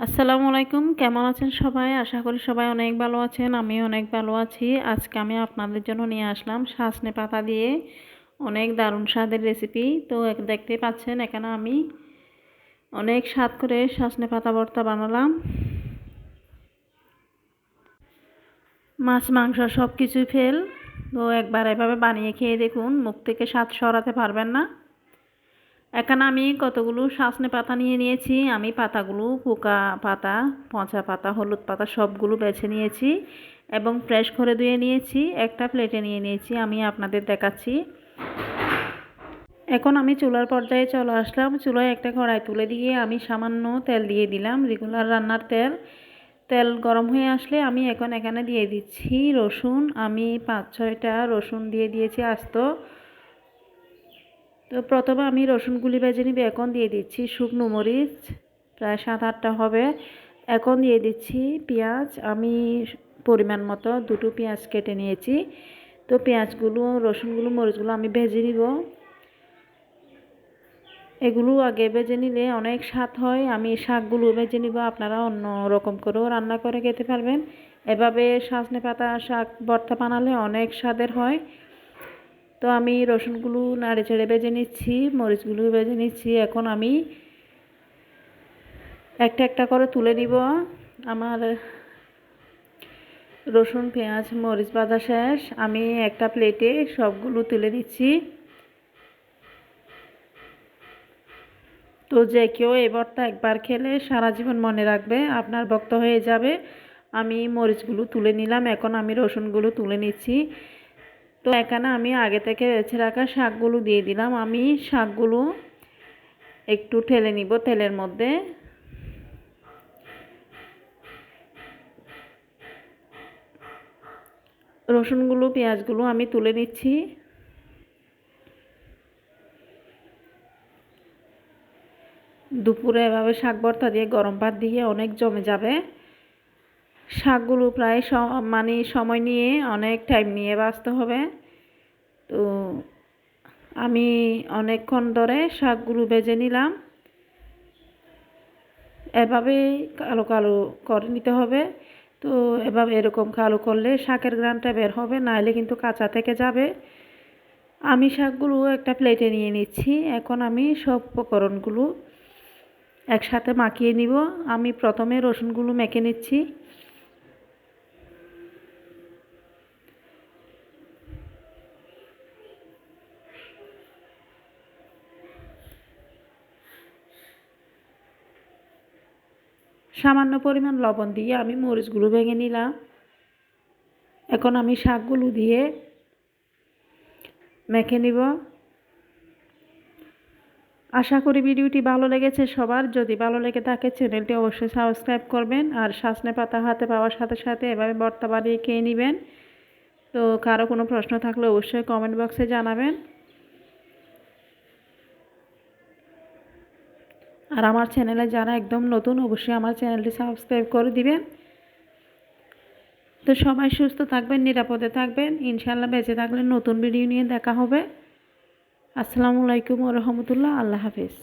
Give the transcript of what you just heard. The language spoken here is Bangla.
আসসালামু আলাইকুম, কেমন আছেন সবাই? আশা করি সবাই অনেক ভালো আছেন আমি অনেক ভালো আছি। আজকে আমি আপনাদের জন্য নিয়ে আসলাম সাজনে পাতা দিয়ে অনেক দারুণ স্বাদের রেসিপি তো দেখতে পাচ্ছেন, এখানে আমি অনেক স্বাদ করে সাজনে পাতা ভর্তা বানালাম। মাছ, মাংস সব কিছুই ফেল তো একবার এভাবে বানিয়ে খেয়ে দেখুন, মুখ থেকে স্বাদ সরাতে পারবেন না। এখানে আমি কতগুলো সাসনে পাতা নিয়ে নিয়েছি, আমি পাতাগুলো, পোকা পাতা, পচা পাতা, হলুদ পাতা সবগুলো বেছে নিয়েছি এবং ফ্রেশ করে ধুয়ে নিয়েছি, একটা প্লেটে নিয়ে নিয়েছি, আমি আপনাদের দেখাচ্ছি। এখন আমি চুলার পর্যায়ে চলে আসলাম, চুলায় একটা কড়াই তুলে দিয়ে আমি সামান্য তেল দিয়ে দিলাম রেগুলার রান্নার তেল। তেল গরম হয়ে আসলে আমি এখন এখানে দিয়ে দিচ্ছি রসুন, আমি পাঁচ ছয়টা রসুন দিয়ে দিয়েছি আস্ত। তো প্রথমে আমি রসুনগুলি ভেজে নিবি, এখন দিয়ে দিচ্ছি শুকনো মরিচ, প্রায় সাত আটটা হবে। এখন দিয়ে দিচ্ছি পেঁয়াজ, আমি পরিমাণ মতো দুটো পেঁয়াজ কেটে নিয়েছি। তো পেঁয়াজগুলো, রসুনগুলো, মরিচগুলো আমি ভেজে নিব। এগুলো আগে ভেজে নিলে অনেক স্বাদ হয়, আমি শাকগুলো ভেজে নিব, আপনারা অন্য রকম করেও রান্না করে খেতে পারবেন। এভাবে সাজনে পাতা শাক, ভর্তা বানালে অনেক স্বাদের হয়। তো আমি রসুনগুলো নাড়ে চেড়ে বেজে নিচ্ছি, মরিচগুলো বেজে নিচ্ছি। এখন আমি একটা একটা করে তুলে নিব। আমার রসুন, পেঁয়াজ, মরিচ ভাজা শেষ। আমি একটা প্লেটে সবগুলো তুলে দিচ্ছি তো যে কেউ এই ভর্তা একবার খেলে সারা জীবন মনে রাখবে, আপনার ভক্ত হয়ে যাবে। আমি মরিচগুলো তুলে নিলাম, এখন আমি রসুনগুলো তুলে নিচ্ছি। তো এখানে আমি আগে থেকে বেছে রাখা শাকগুলো দিয়ে দিলাম। আমি শাকগুলো একটু ঠেলে নিব তেলের মধ্যে। রসুনগুলো, পেঁয়াজগুলো আমি তুলে নিচ্ছি। দুপুরে এভাবে শাক ভর্তা দিয়ে গরম ভাত দিয়ে অনেক জমে যাবে। শাকগুলো প্রায় মানে সময় নিয়ে অনেক টাইম নিয়ে বাঁচতে হবে। তো আমি অনেকক্ষণ ধরে শাকগুলো বেজে নিলাম। এভাবে কালো কালো করে নিতে হবে। তো এভাবে এরকম কালো করলে শাকের গ্রানটা বের হবে, নাহলে কিন্তু কাঁচা থেকে যাবে। আমি শাকগুলো একটা প্লেটে নিয়ে নিচ্ছি। এখন আমি সব উপকরণগুলো একসাথে মাখিয়ে নিব। আমি প্রথমে রসুনগুলো মেখে নিচ্ছি। সামান্য পরিমাণ লবণ দিয়ে আমি মরিচগুলো ভেঙে নিলাম। এখন আমি শাকগুলো দিয়ে মেখে নিব। আশা করি ভিডিওটি ভালো লেগেছে সবার। যদি ভালো লেগে থাকে, চ্যানেলটি অবশ্যই সাবস্ক্রাইব করবেন আর শাসনে পাতা হাতে পাওয়ার সাথে সাথে এভাবে বর্তা বাড়িয়ে খেয়ে নেবেন। তো কারও কোনো প্রশ্ন থাকলে অবশ্যই কমেন্ট বক্সে জানাবেন। আর আমার চ্যানেলে যারা একদম নতুন, অবশ্যই আমার চ্যানেলটি সাবস্ক্রাইব করে দিবেন। তো সবাই সুস্থ থাকবেন, নিরাপদে থাকবেন। ইনশাল্লাহ বেঁচে থাকলে নতুন ভিডিও নিয়ে দেখা হবে। আসসালামু আলাইকুম রহমতুল্লাহ। আল্লাহ হাফিজ।